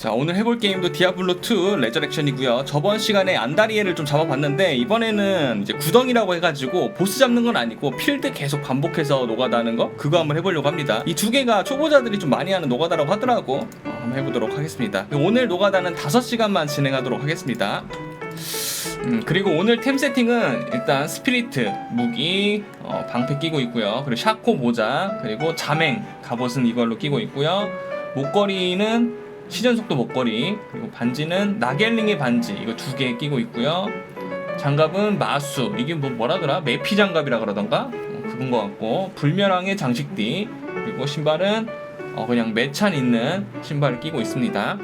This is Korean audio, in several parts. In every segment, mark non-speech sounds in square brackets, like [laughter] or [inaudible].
자 오늘 해볼 게임도 디아블로2 레저렉션이고요. 저번 시간에 안다리에를 좀 잡아봤는데 이번에는 이제 구덩이라고 해가지고 보스 잡는 건 아니고 필드 계속 반복해서 노가다는 거? 그거 한번 해보려고 합니다. 이 두 개가 초보자들이 좀 많이 하는 노가다라고 하더라고. 어, 한번 해보도록 하겠습니다. 오늘 노가다는 5시간만 진행하도록 하겠습니다. 음, 그리고 오늘 템 세팅은 일단 스피리트 무기 어, 방패 끼고 있고요. 그리고 샤코 모자 그리고 자맹 갑옷은 이걸로 끼고 있고요. 목걸이는 시전 속도 목걸이 그리고 반지는 나겔링의 반지 이거 두 개 끼고 있고요. 장갑은 마수 이게 뭐 뭐라더라? 매피 장갑이라 그러던가? 어, 그건 것 같고. 불멸왕의 장식띠 그리고 신발은 어, 그냥 매찬 있는 신발을 끼고 있습니다.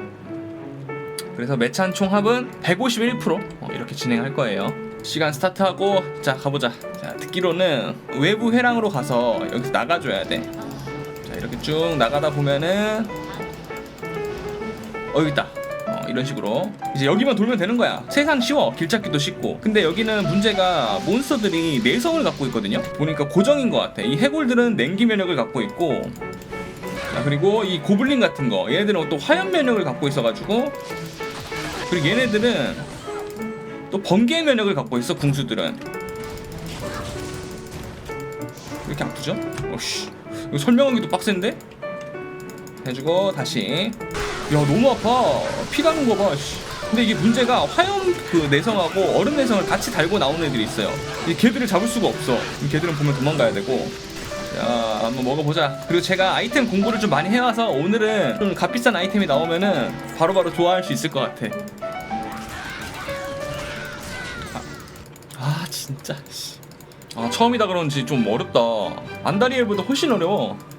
그래서 매찬 총합은 151% 어, 이렇게 진행할 거예요. 시간 스타트하고 자 가보자. 자 듣기로는 외부 회랑으로 가서 여기서 나가줘야 돼자 이렇게 쭉 나가다 보면은 어 여기 있다. 어, 이런 식으로. 이제 여기만 돌면 되는 거야. 세상 쉬워. 길 찾기도 쉽고. 근데 여기는 문제가 몬스터들이 내성을 갖고 있거든요? 보니까 고정인 것 같아. 이 해골들은 냉기 면역을 갖고 있고. 자 그리고 이 고블린 같은 거. 얘네들은 또 화염 면역을 갖고 있어가지고. 그리고 얘네들은 또 번개 면역을 갖고 있어 궁수들은. 왜 이렇게 아프죠? 어씨 설명하기도 빡센데? 해주고 다시 야 너무 아파. 피 나는 거봐 근데 이게 문제가 화염 그 내성하고 얼음 내성을 같이 달고 나오는 애들이 있어요. 이 걔들을 잡을 수가 없어. 이 걔들은 보면 도망가야 되고. 자 한번 먹어보자. 그리고 제가 아이템 공부를 좀 많이 해와서 오늘은 좀 값비싼 아이템이 나오면은 바로바로 좋아할 수 있을 것 같아. 아, 아 진짜 씨. 아 처음이다 그런지 좀 어렵다. 안다리엘보다 훨씬 어려워. 아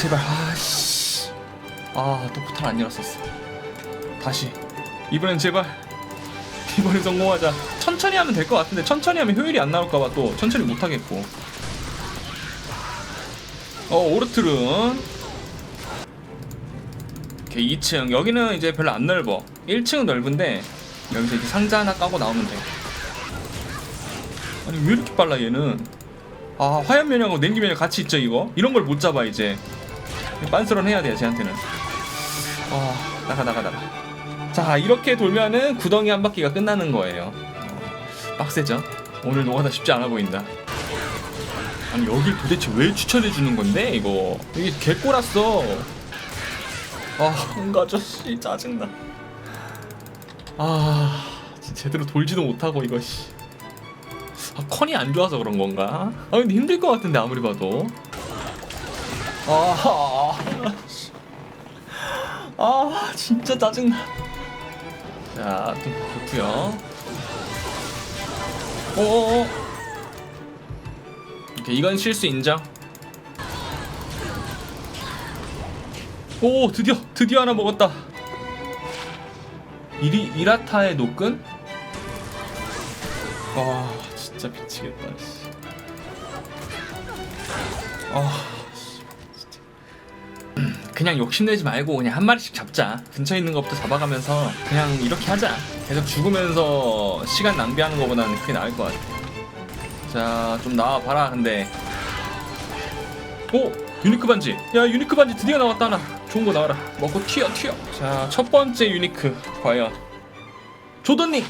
제발. 아씨. 아또 포탈 안 열었었어. 다시. 이번엔 제발. 이번엔 성공하자. 천천히 하면 될 것 같은데 천천히 하면 효율이 안 나올까봐 또 천천히 못하겠고. 어 오르트룬. 오케이 2층. 여기는 이제 별로 안 넓어. 1층은 넓은데 여기서 이렇게 상자 하나 까고 나오면 돼. 아니 왜 이렇게 빨라 얘는? 아 화염 면역하고 냉기 면역 같이 있죠 이거? 이런 걸 못 잡아 이제 빤스런 해야 돼요 쟤한테는. 아 나가 나가 나가. 자 이렇게 돌면은 구덩이 한 바퀴가 끝나는 거예요. 어, 빡세죠? 오늘 노가다 쉽지 않아 보인다. 아니 여길 도대체 왜 추천해 주는 건데 이거? 이게 개꼬랐어. 아 뭔가 아저씨 짜증나. 아 제대로 돌지도 못하고 이거 씨. 아, 컨이 안 좋아서 그런 건가? 아 근데 힘들 것 같은데 아무리 봐도 아, 아 진짜 짜증나. 자, 좀 좋고요. 오, 오케이 이건 실수 인정. 오, 드디어 드디어 하나 먹었다. 이리 이라타의 노끈? 와, 진짜 미치겠다. 씨. 아. 그냥 욕심내지 말고 그냥 한 마리씩 잡자. 근처에 있는 것부터 잡아가면서 그냥 이렇게 하자. 계속 죽으면서 시간 낭비하는 것보다는 그게 나을 것 같아. 자, 좀 나와봐라. 근데 오 유니크 반지. 야 유니크 반지 드디어 나왔다 하나. 좋은 거 나와라. 먹고 튀어 튀어. 자, 첫 번째 유니크 과연 조던님.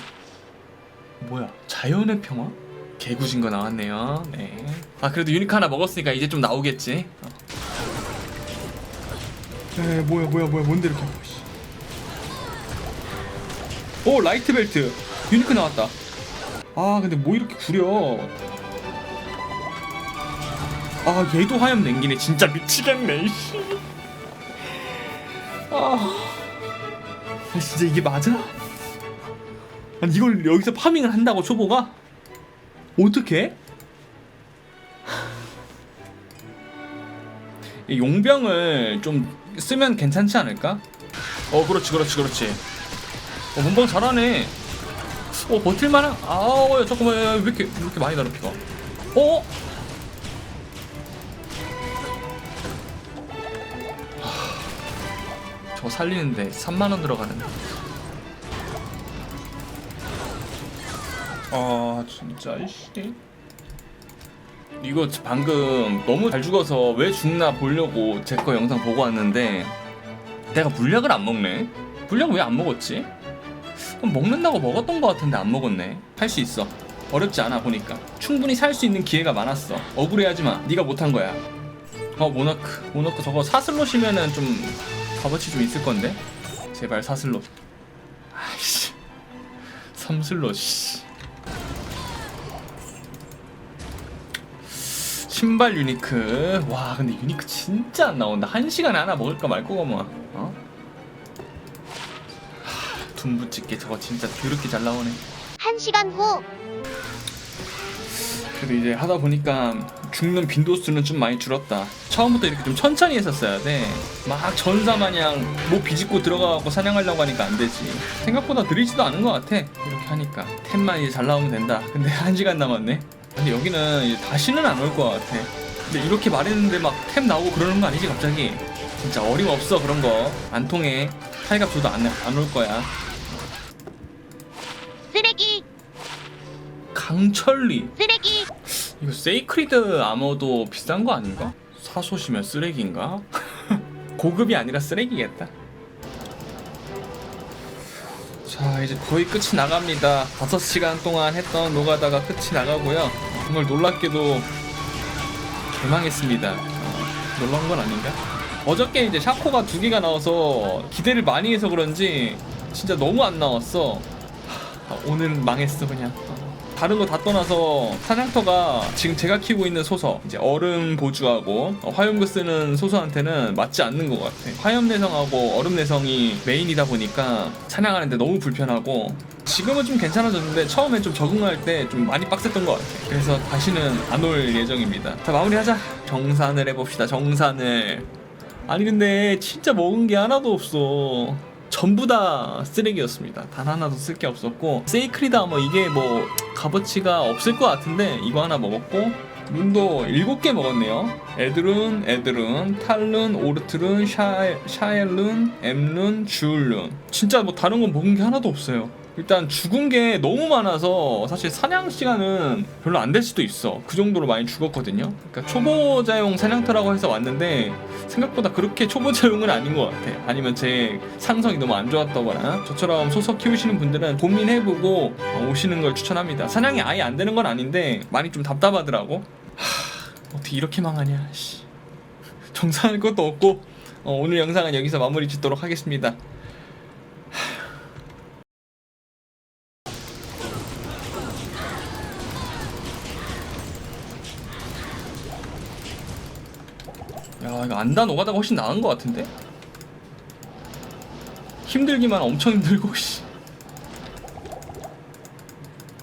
뭐야? 자연의 평화? 개구진 거 나왔네요. 네. 아 그래도 유니크 하나 먹었으니까 이제 좀 나오겠지. 어. 에 뭐야 뭐야 뭐야 뭔데 이렇게. 오 라이트 벨트 유니크 나왔다 아 근데 뭐 이렇게 구려 아 얘도 화염 냉기네 진짜 미치겠네 이씨 아 아, 진짜 이게 맞아? 아니 이걸 여기서 파밍을 한다고 초보가? 어떻게? 용병을 좀 쓰면 괜찮지 않을까? 어 그렇지 그렇지 그렇지. 어 문방 잘하네. 어 버틸만한 아우 야, 잠깐만 야, 야, 왜 이렇게 왜 이렇게 많이 나는 피가 어? 하, 저 살리는데 3만원 들어가는데. 아 진짜 이씨 이거 방금 너무 잘 죽어서 왜 죽나 보려고 제 거 영상 보고 왔는데 내가 물약을 안 먹네. 물약 왜 안 먹었지? 그럼 먹는다고 먹었던 것 같은데 안 먹었네. 할 수 있어. 어렵지 않아 보니까. 충분히 살 수 있는 기회가 많았어. 억울해하지 마. 네가 못한 거야. 어 모나크. 모나크 저거 사슬롯이면은 좀 값어치 좀 있을 건데. 제발 사슬롯. 아이씨. 삼슬롯 씨. 신발 유니크. 와 근데 유니크 진짜 안 나온다. 한 시간에 하나 먹을까 말 거가 뭐. 어? 하, 둠부찌개 저거 진짜 더럽게 잘 나오네. 한 시간 후 그래도 이제 하다 보니까 죽는 빈도수는 좀 많이 줄었다. 처음부터 이렇게 좀 천천히 했었어야 돼. 막 전사 마냥 뭐 비집고 들어가고 사냥하려고 하니까 안 되지. 생각보다 느리지도 않은 것 같아. 이렇게 하니까 템만 이제 잘 나오면 된다. 근데 [laughs] 한 시간 남았네. 근데 여기는 이제 다시는 안 올 것 같아. 근데 이렇게 말했는데 막 템 나오고 그러는 거 아니지 갑자기? 진짜 어림없어 그런 거. 안 통해. 타이갑 줘도 안올 거야. 쓰레기 강철리. 쓰레기 이거 세이크리드 아머도 비싼 거 아닌가? 사소시면 쓰레기인가? [laughs] 고급이 아니라 쓰레기겠다. 자 이제 거의 끝이 나갑니다. 5시간 동안 했던 노가다가 끝이 나가고요. 정말 놀랍게도 개망했습니다. 어, 놀라운 건 아닌가? 어저께 이제 샤코가 두 개가 나와서 기대를 많이 해서 그런지 진짜 너무 안 나왔어. 하, 오늘 망했어 그냥. 어. 다른 거 다 떠나서 사냥터가 지금 제가 키우고 있는 소서 이제 얼음 보주하고 어, 화염구 쓰는 소서한테는 맞지 않는 것 같아. 화염 내성하고 얼음 내성이 메인이다 보니까 사냥하는데 너무 불편하고 지금은 좀 괜찮아졌는데 처음에 좀 적응할 때 좀 많이 빡셌던 것 같아. 그래서 다시는 안 올 예정입니다. 자 마무리하자. 정산을 해봅시다. 정산을. 아니 근데 진짜 먹은 게 하나도 없어. 전부 다 쓰레기였습니다. 단 하나도 쓸 게 없었고 세이크리드 아머 이게 뭐 값어치가 없을 것 같은데 이거 하나 먹었고 룬도 7개 먹었네요. 에드룬, 에드룬, 탈룬, 오르트룬, 샤, 샤엘룬, 엠룬, 주울룬. 진짜 뭐 다른 건 먹은 게 하나도 없어요. 일단 죽은 게 너무 많아서 사실 사냥 시간은 별로 안 될 수도 있어. 그 정도로 많이 죽었거든요. 그러니까 초보자용 사냥터라고 해서 왔는데 생각보다 그렇게 초보자용은 아닌 것 같아. 아니면 제 상성이 너무 안 좋았다거나 저처럼 소석 키우시는 분들은 고민해보고 어, 오시는 걸 추천합니다. 사냥이 아예 안 되는 건 아닌데 많이 좀 답답하더라고. 하, 어떻게 이렇게 망하냐. 씨. 정상할 것도 없고 어, 오늘 영상은 여기서 마무리 짓도록 하겠습니다. 야 이거 안다 노가다가 훨씬 나은 것 같은데? 힘들기만 엄청 힘들고 [laughs] 씨.